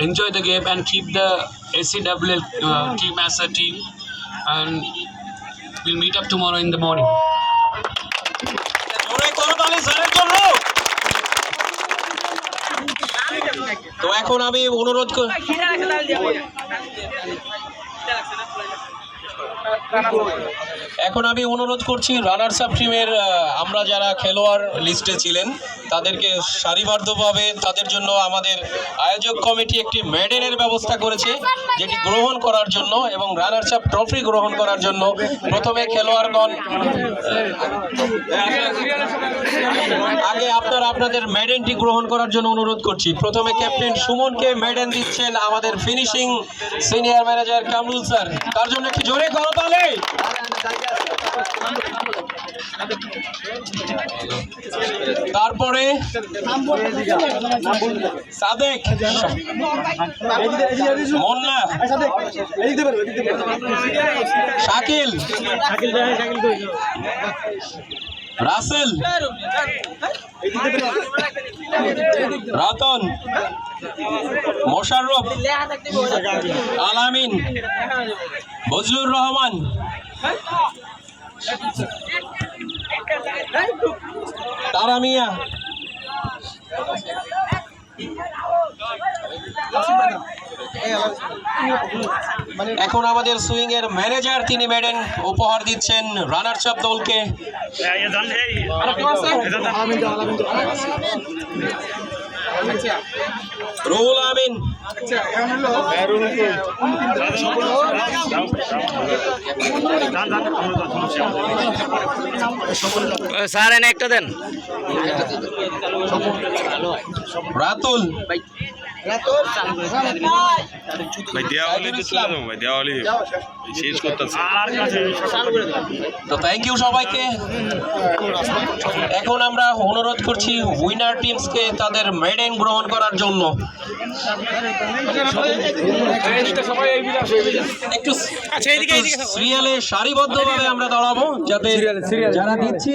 enjoy the game and keep the ACWL uh, team as a team. And we'll meet up tomorrow in the morning. তো এখন আমি অনুরোধ কর- এখন আমি অনুরোধ করছি রানার্স আপ টিমের আমরা যারা খেলোয়াড় লিস্টে ছিলেন, তাদেরকে সারিবদ্ধভাবে তাদের জন্য আমাদের আয়োজক কমিটি একটি মেডেলের ব্যবস্থা করেছে, যেটি গ্রহণ করার জন্য এবং রানার্স আপ ট্রফি গ্রহণ করার জন্য প্রথমে খেলোয়াড়গণ আগে আপনারা আপনাদের মেডেনটি গ্রহণ করার জন্য অনুরোধ করছি। প্রথমে ক্যাপ্টেন সুমনকে মেডেন দিচ্ছেন আমাদের finishing senior manager Kamrul sir তার জন্য একটি জোরে করতালে তারপরে সাদেক। মোল্লা। শাকিল। রাসেল। রতন। মোশাররফ। আলামিন বজলুর রহমান। তারা মিয়া। এখন আমাদের সুইং এর ম্যানেজার তিনি মেডেন উপহার দিচ্ছেন রানার্স আপ দলকে রুহুল আমিন। স্যার এনে একটা দেন। রাতুল। ভাই তো চলে যাব ভাই দেওয়ালি শেষ করতেছে। তো থ্যাংক ইউ সবাইকে। এখন আমরা অনুরোধ করছি উইনার টিমসকে তাদের মেডেন গ্রহণ করার জন্য। একটু সিরিয়ালে সারিবদ্ধভাবে আমরা দাঁড়াবো যাতে যারা দিচ্ছি